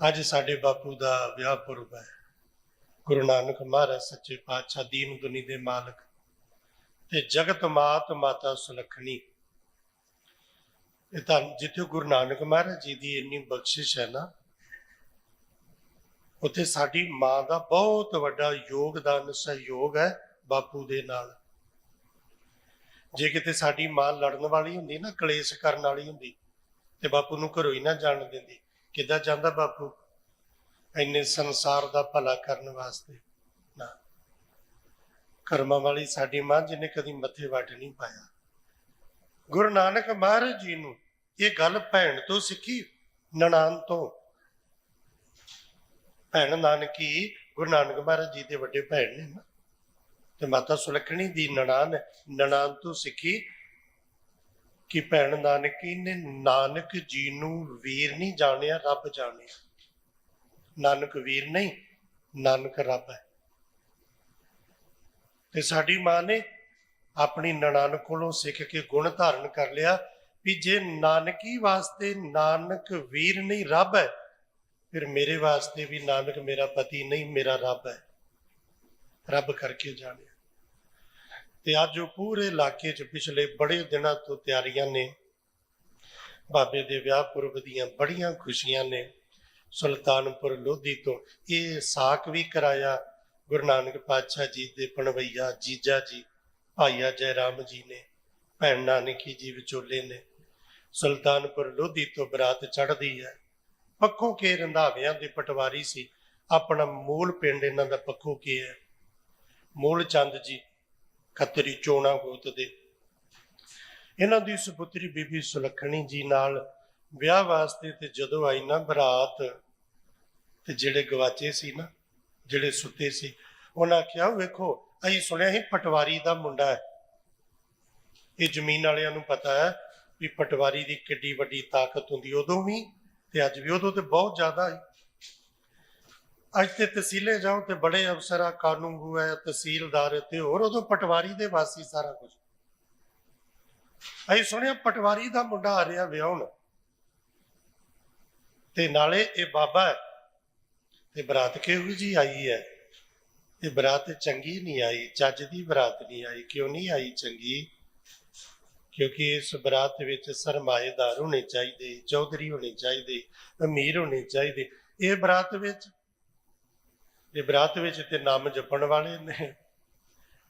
ਅੱਜ ਸਾਡੇ ਬਾਪੂ ਦਾ ਵਿਆਹ ਪੁਰਬ ਹੈ। ਗੁਰੂ ਨਾਨਕ ਮਹਾਰਾਜ ਸੱਚੇ ਪਾਤਸ਼ਾਹ ਦੀਨ ਦੁਨੀ ਦੇ ਮਾਲਕ ਤੇ ਜਗਤ ਮਾਤ ਮਾਤਾ ਸੁਲੱਖਣੀ। ਇਹ ਤਾਂ ਜਿੱਥੇ ਗੁਰੂ ਨਾਨਕ ਮਹਾਰਾਜ ਜੀ ਦੀ ਇੰਨੀ ਬਖਸ਼ਿਸ਼ ਹੈ ਨਾ, ਉੱਥੇ ਸਾਡੀ ਮਾਂ ਦਾ ਬਹੁਤ ਵੱਡਾ ਯੋਗਦਾਨ, ਸਹਿਯੋਗ ਹੈ ਬਾਪੂ ਦੇ ਨਾਲ। ਜੇ ਕਿਤੇ ਸਾਡੀ ਮਾਂ ਲੜਨ ਵਾਲੀ ਹੁੰਦੀ ਨਾ, ਕਲੇਸ਼ ਕਰਨ ਵਾਲੀ ਹੁੰਦੀ ਤੇ ਬਾਪੂ ਨੂੰ ਘਰੋਂ ਹੀ ਨਾ ਜਾਣ ਦਿੰਦੀ। ਕਿੱਦਾਂ ਜਾਂਦਾ ਬਾਪੂ? ਇੰਨੇ ਸੰਸਾਰ ਦਾ ਭਲਾ ਕਰਨ ਵਾਸਤੇ। ਨਾ। ਕਰਮਾਂ ਵਾਲੀ ਸਾਡੀ ਮਾਂ ਜਿਹਨੇ ਕਦੀ ਮੱਥੇ ਵੱਟ ਨਹੀਂ ਪਾਇਆ। ਗੁਰੂ ਨਾਨਕ ਮਹਾਰਾਜ ਜੀ ਨੂੰ ਇਹ ਗੱਲ ਭੈਣ ਤੋਂ ਸਿੱਖੀ, ਨਨਾਣ ਤੋਂ। ਭੈਣ ਨਾਨਕੀ ਗੁਰੂ ਨਾਨਕ ਮਹਾਰਾਜ ਜੀ ਦੇ ਵੱਡੇ ਭੈਣ ਨੇ ਤੇ ਮਾਤਾ ਸੁਲੱਖਣੀ ਦੀ ਨਨਾਨ ਨਨਾਨ ਤੋਂ ਸਿੱਖੀ ਕਿ ਭੈਣ ਨਾਨਕੀ ਨੇ ਨਾਨਕ ਜੀ ਨੂੰ ਵੀਰ ਨਹੀਂ ਜਾਣਿਆ, ਰੱਬ ਜਾਣਿਆ। ਨਾਨਕ ਵੀਰ ਨਹੀਂ, ਨਾਨਕ ਰੱਬ ਹੈ। ਤੇ ਸਾਡੀ ਮਾਂ ਨੇ ਆਪਣੀ ਨਨਾਣ ਕੋਲੋਂ ਸਿੱਖ ਕੇ ਗੁਣ ਧਾਰਨ ਕਰ ਲਿਆ ਵੀ ਜੇ ਨਾਨਕੀ ਵਾਸਤੇ ਨਾਨਕ ਵੀਰ ਨਹੀਂ ਰੱਬ ਹੈ, ਫਿਰ ਮੇਰੇ ਵਾਸਤੇ ਵੀ ਨਾਨਕ ਮੇਰਾ ਪਤੀ ਨਹੀਂ, ਮੇਰਾ ਰੱਬ ਹੈ। ਰੱਬ ਕਰਕੇ ਜਾਣਿਆ। ਤੇ ਅੱਜ ਉਹ ਪੂਰੇ ਇਲਾਕੇ 'ਚ ਪਿਛਲੇ ਬੜੇ ਦਿਨਾਂ ਤੋਂ ਤਿਆਰੀਆਂ ਨੇ। ਬਾਬੇ ਦੇ ਵਿਆਹ ਪੁਰਬ ਦੀਆਂ ਬੜੀਆਂ ਖੁਸ਼ੀਆਂ ਨੇ। ਸੁਲਤਾਨਪੁਰ ਲੋਧੀ ਤੋਂ ਇਹ ਸਾਕ ਵੀ ਕਰਾਇਆ ਗੁਰੂ ਨਾਨਕ ਪਾਤਸ਼ਾਹ ਜੀ ਦੇ ਪਣਵਈਆ ਜੀਜਾ ਜੀ, ਭਾਈਆ ਜੈ ਰਾਮ ਜੀ ਨੇ, ਭੈਣ ਨਾਨਕੀ ਜੀ ਵਿਚੋਲੇ ਨੇ। ਸੁਲਤਾਨਪੁਰ ਲੋਧੀ ਤੋਂ ਬਰਾਤ ਚੜ੍ਹਦੀ ਹੈ। ਪੱਖੋਂ ਕੇ ਰੰਧਾਵਿਆਂ ਦੇ ਪਟਵਾਰੀ ਸੀ। ਆਪਣਾ ਮੂਲ ਪਿੰਡ ਇਹਨਾਂ ਦਾ ਪੱਖੋਂ ਕੇ ਹੈ। ਮੂਲ ਚੰਦ ਜੀ ਖੱਤਰੀ ਚੋਣਾ ਗੋਤ ਦੇ। ਇਹਨਾਂ ਦੀ ਸੁਪੁੱਤਰੀ ਬੀਬੀ ਸੁਲੱਖਣੀ ਜੀ ਨਾਲ ਵਿਆਹ ਵਾਸਤੇ ਤੇ ਜਦੋਂ ਆਈ ਨਾ ਬਰਾਤ, ਤੇ ਜਿਹੜੇ ਗਵਾਚੇ ਸੀ ਨਾ, ਜਿਹੜੇ ਸੁੱਤੇ ਸੀ, ਉਹਨਾਂ ਕਿਹਾ ਵੇਖੋ, ਅਸੀਂ ਸੁਣਿਆ ਸੀ ਪਟਵਾਰੀ ਦਾ ਮੁੰਡਾ ਹੈ। ਇਹ ਜ਼ਮੀਨ ਵਾਲਿਆਂ ਨੂੰ ਪਤਾ ਹੈ ਵੀ ਪਟਵਾਰੀ ਦੀ ਕਿੱਡੀ ਵੱਡੀ ਤਾਕਤ ਹੁੰਦੀ, ਉਦੋਂ ਵੀ ਤੇ ਅੱਜ ਵੀ, ਉਦੋਂ ਤੇ ਬਹੁਤ ਜ਼ਿਆਦਾ ਹੈ ਅੱਜ ਤੇ ਤਹਿਸੀਲੇ ਜਾਓ ਤੇ ਬੜੇ ਅਫਸਰ ਕਾਨੂੰਗੋ ਹੈ ਤਹਿਸੀਲਦਾਰ ਤੇ ਹੋਰ, ਉਦੋਂ ਪਟਵਾਰੀ ਦੇ ਵਾਸੀ ਸਾਰਾ ਕੁਝ ਅਸੀਂ ਸੁਣਿਆ ਪਟਵਾਰੀ ਦਾ ਮੁੰਡਾ ਆ ਰਿਹਾ ਵਿਆਹਣ। ਤੇ ਨਾਲੇ ਇਹ ਬਾਬਾ ਹੈ। ਤੇ ਬਰਾਤ ਕਿਹੋ ਜੀ ਆਈ ਹੈ? ਤੇ ਬਰਾਤ ਚੰਗੀ ਨਹੀਂ ਆਈ, ਚੱਜ ਦੀ ਬਰਾਤ ਨਹੀਂ ਆਈ, ਕਿਉਂ ਨਹੀਂ ਆਈ ਚੰਗੀ? ਕਿਉਂਕਿ ਇਸ ਬਰਾਤ ਵਿੱਚ ਸਰਮਾਏਦਾਰ ਹੋਣੇ ਚਾਹੀਦੇ, ਚੌਧਰੀ ਹੋਣੇ ਚਾਹੀਦੇ, ਅਮੀਰ ਹੋਣੇ ਚਾਹੀਦੇ। ਇਹ ਬਰਾਤ ਵਿੱਚ ਇਹ ਬਰਾਤ ਵਿੱਚ ਤੇ ਨਾਮ ਜਪਣ ਵਾਲੇ ਨੇ,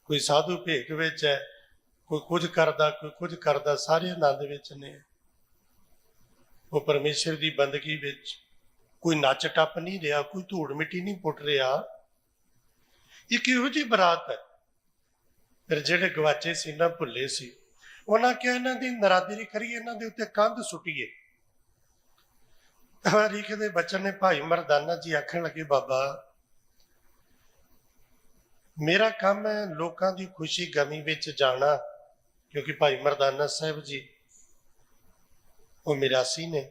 ਕੋਈ ਸਾਧੂ ਭੇਖ ਵਿੱਚ ਹੈ, ਕੋਈ ਕੁਝ ਕਰਦਾ, ਕੋਈ ਕੁਝ ਕਰਦਾ, ਸਾਰੇ ਆਨੰਦ ਵਿੱਚ ਨੇ। ਉਹ ਪਰਮੇਸ਼ਰ ਦੀ ਬੰਦਗੀ ਵਿੱਚ ਕੋਈ ਨੱਚ ਟੱਪ ਨਹੀਂ ਰਿਹਾ, ਕੋਈ ਧੂੜ ਮਿੱਟੀ ਨਹੀਂ ਪੁੱਟ ਰਿਹਾ। ਇਹ ਕਿਹੋ ਜਿਹੀ ਬਰਾਤ ਹੈ। ਫਿਰ ਜਿਹੜੇ ਗਵਾਚੇ ਸੀ, ਨਾ ਭੁੱਲੇ ਸੀ। ਉਹਨਾਂ ਕਿਹਾ, ਇਹਨਾਂ ਦੀ ਨਰਾਦਰੀ ਕਰੀਏ, ਇਹਨਾਂ ਦੇ ਉੱਤੇ ਕੰਧ ਸੁੱਟੀਏ। ਹਰੀਕ ਦੇ ਬੱਚਨ ਨੇ ਭਾਈ ਮਰਦਾਨਾ ਜੀ ਆਖਣ ਲੱਗੇ, ਬਾਬਾ ਮੇਰਾ ਕੰਮ ਹੈ ਲੋਕਾਂ ਦੀ ਖੁਸ਼ੀ ਗਮੀ ਵਿੱਚ ਜਾਣਾ, ਕਿਉਂਕਿ ਭਾਈ ਮਰਦਾਨਾ ਸਾਹਿਬ ਜੀ, ਉਹ ਮਿਰਾਸੀ ਨੇ।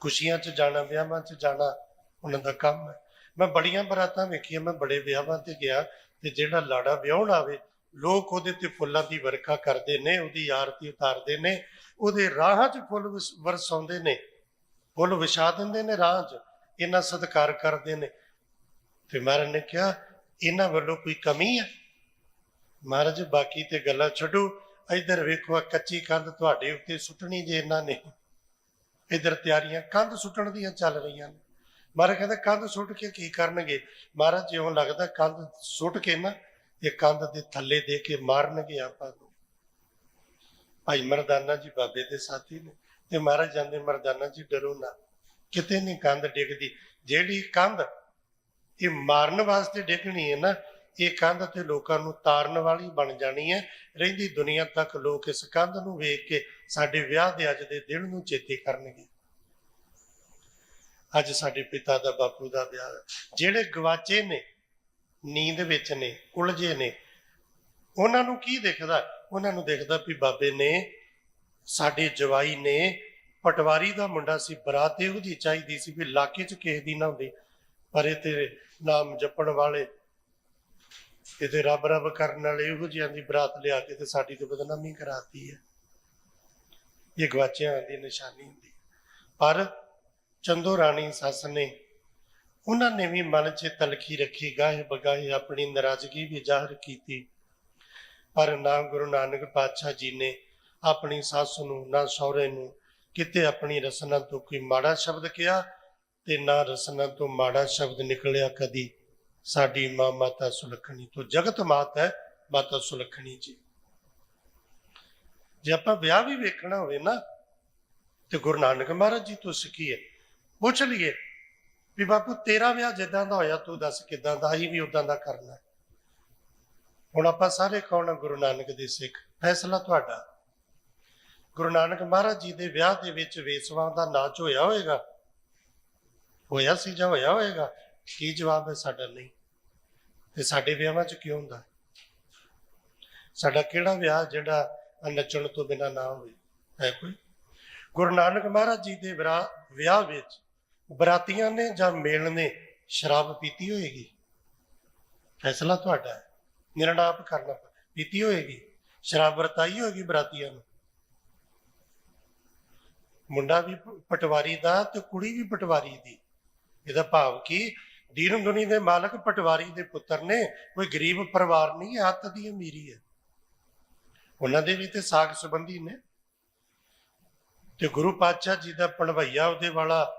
ਖੁਸ਼ੀਆਂ 'ਚ ਜਾਣਾ, ਵਿਆਹਾਂ 'ਚ ਜਾਣਾ, ਉਹਨਾਂ ਦਾ ਕੰਮ ਹੈ। ਮੈਂ ਬੜੀਆਂ ਬਰਾਤਾਂ ਵੇਖੀਆਂ, ਮੈਂ ਬੜੇ ਵਿਆਹਾਂ ਤੇ ਗਿਆ ਤੇ ਜਿਹੜਾ ਲਾੜਾ ਵਿਆਹਣ ਆਵੇ, ਲੋਕ ਉਹਦੇ ਤੇ ਫੁੱਲਾਂ ਦੀ ਵਰਖਾ ਕਰਦੇ ਨੇ, ਉਹਦੀ ਆਰਤੀ ਉਤਾਰਦੇ ਨੇ, ਉਹਦੇ ਰਾਹਾਂ 'ਚ ਫੁੱਲ ਵਰਸਾਉਂਦੇ ਨੇ, ਫੁੱਲ ਵਿਛਾ ਦਿੰਦੇ ਨੇ ਰਾਹ 'ਚ ਇਹਨਾਂ ਸਤਿਕਾਰ ਕਰਦੇ ਨੇ। ਤੇ ਮਹਾਰਾਜ ਨੇ ਕਿਹਾ ਇਹਨਾਂ ਵੱਲੋਂ ਕੋਈ ਕਮੀ ਹੈ ਮਹਾਰਾਜ, ਬਾਕੀ ਤੇ ਗੱਲਾਂ ਛੱਡੋ। ਇੱਧਰ ਵੇਖੋ ਆਹ ਕੱਚੀ ਕੰਧ ਤੁਹਾਡੇ ਉੱਤੇ ਸੁੱਟਣੀ ਜੇ ਇਹਨਾਂ ਨੇ। ਇੱਧਰ ਤਿਆਰੀਆਂ, ਕੰਧ ਸੁੱਟਣ ਦੀਆਂ ਚੱਲ ਰਹੀਆਂ ਨੇ। ਮਹਾਰਾਜ ਕਹਿੰਦਾ, ਕੰਧ ਸੁੱਟ ਕੇ ਕੀ ਕਰਨਗੇ? ਮਹਾਰਾਜ, ਜਿਉਂ ਲੱਗਦਾ ਕੰਧ ਸੁੱਟ ਕੇ ਨਾ ਇਹ ਕੰਧ ਦੇ ਥੱਲੇ ਦੇ ਕੇ ਮਾਰਨਗੇ ਆਪਾਂ ਨੂੰ। ਭਾਈ ਮਰਦਾਨਾ ਜੀ, ਬਾਬੇ ਦੇ ਸਾਥੀ ਨੇ। ਤੇ ਮਹਾਰਾਜ ਜਾਂਦੇ ਮਰਦਾਨਾ ਜੀ, ਡਰੋ ਨਾ। ਕਿਤੇ ਨਹੀਂ ਕੰਧ ਡਿੱਗਦੀ। ਜਿਹੜੀ ਕੰਧ ਇਹ ਮਾਰਨ ਵਾਸਤੇ ਡਿੱਗਣੀ ਹੈ ਨਾ, ਇਹ ਕੰਧ ਤੇ ਲੋਕਾਂ ਨੂੰ ਤਾਰਨ ਵਾਲੀ ਬਣ ਜਾਣੀ ਹੈ। ਰਹਿੰਦੀ ਦੁਨੀਆ ਤੱਕ ਲੋਕ ਇਸ ਕੰਧ ਨੂੰ ਵੇਖ ਕੇ ਸਾਡੇ ਵਿਆਹ ਦੇ ਅੱਜ ਦੇ ਦਿਨ ਨੂੰ ਚੇਤੇ ਕਰਨਗੇ। ਅੱਜ ਸਾਡੇ ਪਿਤਾ ਦਾ, ਬਾਪੂ ਦਾ ਵਿਆਹ ਜਿਹੜੇ ਗਵਾਚੇ ਨੇ, ਨੀਂਦ ਵਿੱਚ ਨੇ, ਉਲਝੇ ਨੇ, ਉਹਨਾਂ ਨੂੰ ਕੀ ਦਿਖਦਾ? ਉਹਨਾਂ ਨੂੰ ਦਿਖਦਾ ਵੀ ਬਾਬੇ ਨੇ, ਸਾਡੇ ਜਵਾਈ ਨੇ ਪਟਵਾਰੀ ਦਾ ਮੁੰਡਾ ਸੀ, ਬਰਾਤ ਇਹੋ ਜੀ ਚਾਹੀਦੀ ਸੀ ਵੀ ਇਲਾਕੇ 'ਚ ਕਿਸੇ ਦੀ ਨਾ ਹੁੰਦੀ। ਪਰ ਇਹ ਤੇ ਨਾਮ ਜਪਣ ਵਾਲੇ ਇਹਦੇ ਰੱਬ ਰੱਬ ਕਰਨ ਵਾਲੇ ਇਹੋ ਜਿਹੀਆਂ ਦੀ ਬਰਾਤ ਲਿਆ ਕੇ ਤੇ ਸਾਡੀ ਤੇ ਬਦਨਾਮੀ ਕਰਾਤੀ ਹੈ ਇਹ ਗਵਾਚਿਆਂ ਦੀ ਨਿਸ਼ਾਨੀ ਹੁੰਦੀ ਹੈ। ਪਰ ਚੰਦੋ ਰਾਣੀ ਸੱਸ ਨੇ ਉਹਨਾਂ ਨੇ ਵੀ ਮਨ 'ਚ ਤਲਖੀ ਰੱਖੀ, ਗਾਹੇ ਬਗਾਹੇ ਆਪਣੀ ਨਾਰਾਜ਼ਗੀ ਵੀ ਜ਼ਾਹਰ ਕੀਤੀ ਪਰ ਨਾ ਗੁਰੂ ਨਾਨਕ ਪਾਤਸ਼ਾਹ ਜੀ ਨੇ ਆਪਣੀ ਸੱਸ ਨੂੰ, ਨਾ ਸਹੁਰੇ ਨੂੰ ਕਿਤੇ ਆਪਣੀ ਰਸਨਾ ਤੋਂ ਕੋਈ ਮਾੜਾ ਸ਼ਬਦ ਕਿਹਾ ਤੇ ਨਾ ਰਸਨਾ ਤੋਂ ਮਾੜਾ ਸ਼ਬਦ ਨਿਕਲਿਆ ਕਦੀ। ਸਾਡੀ ਮਾਂ ਮਾਤਾ ਸੁਲੱਖਣੀ ਤੋਂ ਜਗਤ ਮਾਤ ਹੈ, ਮਾਤਾ ਸੁਲੱਖਣੀ ਜੀ। ਜੇ ਆਪਾਂ ਵਿਆਹ ਵੀ ਵੇਖਣਾ ਹੋਵੇ ਨਾ, ਤੇ ਗੁਰੂ ਨਾਨਕ ਮਹਾਰਾਜ ਜੀ ਤੋਂ ਸਿੱਖੀਏ। ਪੁੱਛ ਲਈਏ ਵੀ ਬਾਪੂ ਤੇਰਾ ਵਿਆਹ ਜਿੱਦਾਂ ਦਾ ਹੋਇਆ, ਤੂੰ ਦੱਸ ਕਿਦਾਂ ਦਾ ਅਸੀਂ ਵੀ ਉਦਾਂ ਦਾ ਕਰਨਾ। ਹੁਣ ਆਪਾਂ ਸਾਰੇ ਕੌਣ ਗੁਰੂ ਨਾਨਕ ਦੇ ਸਿੱਖ? ਫੈਸਲਾ ਤੁਹਾਡਾ। ਗੁਰੂ ਨਾਨਕ ਮਹਾਰਾਜ ਜੀ ਦੇ ਵਿਆਹ ਦੇ ਵਿੱਚ ਵੇਸਵਾ ਦਾ ਨਾਚ ਹੋਇਆ ਹੋਵੇਗਾ। ਹੋਇਆ ਸੀ ਜਾਂ ਹੋਇਆ ਹੋਏਗਾ, ਕੀ ਜਵਾਬ ਹੈ ਸਾਡਾ ਨਹੀਂ? ਤੇ ਸਾਡੇ ਵਿਆਹਾਂ 'ਚ ਕਿਉਂ ਹੁੰਦਾ? ਸਾਡਾ ਕਿਹੜਾ ਵਿਆਹ ਜਿਹੜਾ ਨੱਚਣ ਤੋਂ ਬਿਨਾ ਨਾ ਹੋਵੇ? ਹੈ ਕੋਈ? ਗੁਰੂ ਨਾਨਕ ਮਹਾਰਾਜ ਜੀ ਦੇ ਵਿਰਾ- ਵਿਆਹ ਵਿੱਚ ਬਰਾਤੀਆਂ ਨੇ ਜਾਂ ਮੇਲ ਨੇ ਸ਼ਰਾਬ ਪੀਤੀ ਹੋਏਗੀ? ਫੈਸਲਾ ਤੁਹਾਡਾ ਹੈ। ਨਿਰਣਾ ਆਪ ਕਰਨਾ ਪੀਤੀ ਹੋਏਗੀ? ਸ਼ਰਾਬ ਵਰਤਾਈ ਹੋਏਗੀ ਬਰਾਤੀਆਂ ਨੂੰ? ਮੁੰਡਾ ਵੀ ਪਟਵਾਰੀ ਦਾ ਤੇ ਕੁੜੀ ਵੀ ਪਟਵਾਰੀ ਦੀ। ਇਹਦਾ ਭਾਵ ਕਿ? ਦੀਨ ਦੁਨੀ ਦੇ ਮਾਲਕ ਪਟਵਾਰੀ ਦੇ ਪੁੱਤਰ ਨੇ, ਕੋਈ ਗਰੀਬ ਪਰਿਵਾਰ ਨਹੀਂ ਹੈ ਹੱਥ ਦੀ ਅਮੀਰੀ ਹੈ। ਉਹਨਾਂ ਦੇ ਵੀ ਤੇ ਸਾਖ ਸੰਬੰਧੀ ਨੇ। ਤੇ ਗੁਰੂ ਪਾਤਸ਼ਾਹ ਜੀ ਦਾ ਪਣਵਈਆ ਉਹਦੇ ਵਾਲਾ,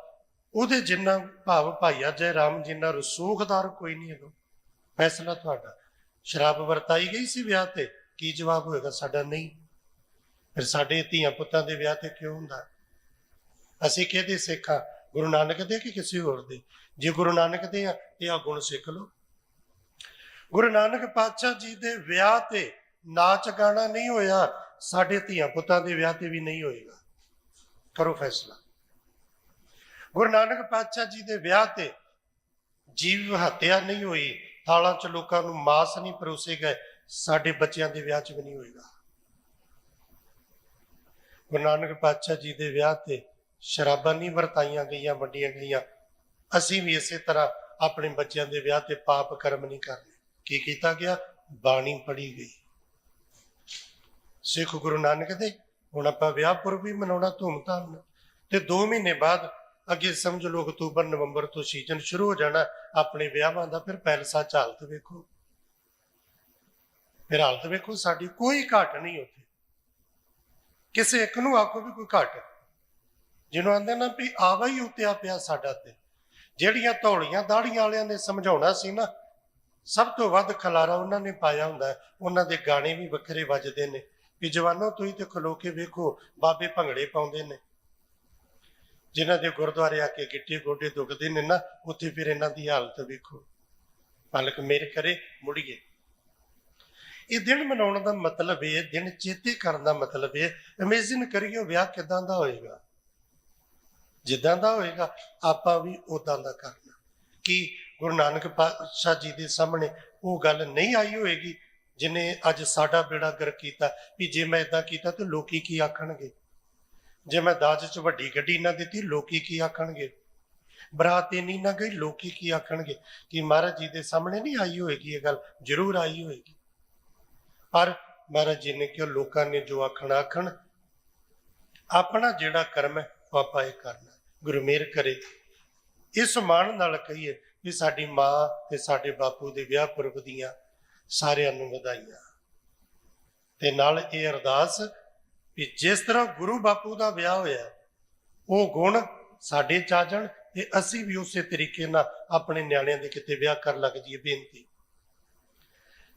ਉਹਦੇ ਜਿੰਨਾ ਭਾਵ ਭਾਈਆ ਜੈ ਰਾਮ ਜਿੰਨਾ ਰਸੂਖਦਾਰ ਕੋਈ ਨਹੀਂ ਹੈਗਾ। ਫੈਸਲਾ ਤੁਹਾਡਾ। ਸ਼ਰਾਬ ਵਰਤਾਈ ਗਈ ਸੀ ਵਿਆਹ ਤੇ, ਕੀ ਜਵਾਬ ਹੋਏਗਾ ਸਾਡਾ? ਨਹੀਂ। ਫਿਰ ਸਾਡੇ ਧੀਆਂ ਪੁੱਤਾਂ ਦੇ ਵਿਆਹ ਤੇ ਕਿਉਂ ਹੁੰਦਾ? ਅਸੀਂ ਕਿਹਦੇ ਸਿੱਖਾਂ ਗੁਰੂ ਨਾਨਕ ਦੇ ਕਿ ਕਿਸੇ ਹੋਰ ਦੇ? ਜੇ ਗੁਰੂ ਨਾਨਕ ਦੇ ਆ, ਤੇ ਆ ਗੁਣ ਸਿੱਖ ਲਓ। ਗੁਰੂ ਨਾਨਕ ਪਾਤਸ਼ਾਹ ਜੀ ਦੇ ਵਿਆਹ ਤੇ ਨਾਚ ਗਾਣਾ ਨਹੀਂ ਹੋਇਆ, ਸਾਡੇ ਧੀਆਂ ਪੁੱਤਾਂ ਦੇ ਵਿਆਹ ਤੇ ਵੀ ਨਹੀਂ ਹੋਏਗਾ। ਕਰੋ ਫੈਸਲਾ। ਗੁਰੂ ਨਾਨਕ ਪਾਤਸ਼ਾਹ ਜੀ ਦੇ ਵਿਆਹ ਤੇ ਜੀਵ ਹੱਤਿਆ ਨਹੀਂ ਹੋਈ, ਥਾਲਾਂ 'ਚ ਲੋਕਾਂ ਨੂੰ ਮਾਸ ਨਹੀਂ ਪਰੋਸੇ ਗਏ, ਸਾਡੇ ਬੱਚਿਆਂ ਦੇ ਵਿਆਹ 'ਚ ਵੀ ਨਹੀਂ ਹੋਏਗਾ। ਗੁਰੂ ਨਾਨਕ ਪਾਤਸ਼ਾਹ ਜੀ ਦੇ ਵਿਆਹ ਤੇ ਸ਼ਰਾਬਾਂ ਨਹੀਂ ਵਰਤਾਈਆਂ ਗਈਆਂ, ਵੰਡੀਆਂ ਗਈਆਂ। ਅਸੀਂ ਵੀ ਇਸੇ ਤਰ੍ਹਾਂ ਆਪਣੇ ਬੱਚਿਆਂ ਦੇ ਵਿਆਹ ਤੇ ਪਾਪ ਕਰਮ ਨਹੀਂ ਕਰਨੇ ਕੀ ਕੀਤਾ ਗਿਆ? ਬਾਣੀ ਪੜੀ ਗਈ। ਸਿੱਖ ਗੁਰੂ ਨਾਨਕ ਦੇ, ਹੁਣ ਆਪਾਂ ਵਿਆਹ ਪੁਰਬ ਵੀ ਮਨਾਉਣਾ ਧੂਮਧਾਮ ਨਾਲ। ਤੇ 2 ਮਹੀਨੇ ਬਾਅਦ ਅੱਗੇ ਸਮਝ ਲਓ, ਅਕਤੂਬਰ, ਨਵੰਬਰ ਤੋਂ ਸੀਜ਼ਨ ਸ਼ੁਰੂ ਹੋ ਜਾਣਾ, ਆਪਣੇ ਵਿਆਹਾਂ ਦਾ ਫਿਰ ਪੈਲਸਾ ਚ ਹਾਲਤ ਵੇਖੋ। ਫਿਰ ਹਾਲਤ ਵੇਖੋ, ਸਾਡੀ ਕੋਈ ਘਾਟ ਨਹੀਂ ਉੱਥੇ। ਕਿਸੇ ਇੱਕ ਨੂੰ ਆਖੋ ਵੀ ਕੋਈ ਘਾਟ ਜਿਹਨੂੰ ਆਂਦੇ ਨਾ ਵੀ ਆਵਾ ਹੀ ਉਤਿਆ ਪਿਆ ਸਾਡਾ ਤੇ। ਜਿਹੜੀਆਂ ਧੌਲੀਆਂ ਦਾੜੀਆਂ ਵਾਲਿਆਂ ਨੇ ਸਮਝਾਉਣਾ ਸੀ ਨਾ, ਸਭ ਤੋਂ ਵੱਧ ਖਲਾਰਾ ਉਹਨਾਂ ਨੇ ਪਾਇਆ ਹੁੰਦਾ ਉਹਨਾਂ ਦੇ ਗਾਣੇ ਵੀ ਵੱਖਰੇ ਵੱਜਦੇ ਨੇ। ਵੀ ਜਵਾਨੋ, ਤੁਸੀਂ ਤੇ ਖਲੋ ਕੇ ਵੇਖੋ, ਬਾਬੇ ਭੰਗੜੇ ਪਾਉਂਦੇ ਨੇ। ਜਿਨ੍ਹਾਂ ਦੇ ਗੁਰਦੁਆਰੇ ਆ ਕੇ ਗਿੱਟੇ ਗੋਡੇ ਦੁਖਦੇ ਨੇ ਨਾ, ਉੱਥੇ ਫਿਰ ਇਹਨਾਂ ਦੀ ਹਾਲਤ ਵੇਖੋ। ਮਾਲਕ ਮੇਰੇ ਕਰੇ, ਮੁੜੀਏ। ਇਹ ਦਿਨ ਮਨਾਉਣ ਦਾ ਮਤਲਬ ਇਹ, ਦਿਨ ਚੇਤੇ ਕਰਨ ਦਾ ਮਤਲਬ ਇਹ ਇਮੇਜਿਨ ਕਰਿਓ ਵਿਆਹ ਕਿਦਾਂ ਦਾ ਹੋਏਗਾ। ਜਿੱਦਾਂ ਦਾ ਹੋਏਗਾ, ਆਪਾਂ ਵੀ ਉਦਾਂ ਦਾ ਕਰਨਾ। ਕਿ ਗੁਰੂ ਨਾਨਕ ਪਾਤਸ਼ਾਹ ਜੀ ਦੇ ਸਾਹਮਣੇ ਉਹ ਗੱਲ ਨਹੀਂ ਆਈ ਹੋਏਗੀ, ਜਿਨੇ ਅੱਜ ਸਾਡਾ ਬੇੜਾ ਗਰ ਕੀਤਾ, ਵੀ ਜੇ ਮੈਂ ਇਦਾਂ ਕੀਤਾ ਤੇ ਲੋਕੀ ਕੀ ਆਖਣਗੇ? ਜੇ ਮੈਂ ਦਾਜ 'ਚ ਵੱਡੀ ਗੱਡੀ ਨਾ ਦਿੱਤੀ, ਲੋਕੀ ਕੀ ਆਖਣਗੇ? ਬਰਾਤ ਇੰਨੀ ਨਾ ਗਈ, ਲੋਕੀ ਕੀ ਆਖਣਗੇ? ਕਿ ਮਹਾਰਾਜ ਜੀ ਦੇ ਸਾਹਮਣੇ ਨਹੀਂ ਆਈ ਹੋਏਗੀ ਇਹ ਗੱਲ? ਜ਼ਰੂਰ ਆਈ ਹੋਏਗੀ। ਪਰ ਮਹਾਰਾਜ ਜੀ ਨੇ ਕਿਹਾ, ਲੋਕਾਂ ਨੇ ਜੋ ਆਖਣਾ, ਆਖਣ। ਆਪਣਾ ਜਿਹੜਾ ਕਰਮ ਹੈ ਪਾਪਾ ਇਹ ਕਰਨਾ। ਗੁਰੂ ਮੇਰ ਕਰੇ। ਇਸ ਮਾਣ ਨਾਲ ਕਹੀਏ ਵੀ ਸਾਡੀ ਮਾਂ ਤੇ ਸਾਡੇ ਬਾਪੂ ਦੇ ਵਿਆਹ ਪੁਰਬ ਦੀਆਂ ਸਾਰਿਆਂ ਨੂੰ ਵਧਾਈਆਂ। ਤੇ ਨਾਲ ਇਹ ਅਰਦਾਸ ਵੀ ਜਿਸ ਤਰ੍ਹਾਂ ਗੁਰੂ ਬਾਪੂ ਦਾ ਵਿਆਹ ਹੋਇਆ, ਉਹ ਗੁਣ ਸਾਡੇ ਚ ਆ ਜਾਣ ਤੇ ਅਸੀਂ ਵੀ ਉਸੇ ਤਰੀਕੇ ਨਾਲ ਆਪਣੇ ਨਿਆਣਿਆਂ ਦੇ ਕਿਤੇ ਵਿਆਹ ਕਰ ਲੱਗ ਜੀਏ ਬੇਨਤੀ।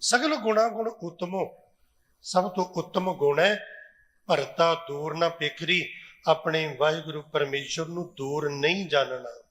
ਸਗਲ ਗੁਣਾ ਗੁਣ ਉਤਮੋ, ਸਭ ਤੋਂ ਉੱਤਮ ਗੁਣ ਹੈ ਭਰਤਾ ਦੂਰ ਨਾ ਪਿਖਰੀ ਆਪਣੇ ਵਾਹਿਗੁਰੂ ਪਰਮੇਸ਼ਰ ਨੂੰ ਦੂਰ ਨਹੀਂ ਜਾਣਨਾ।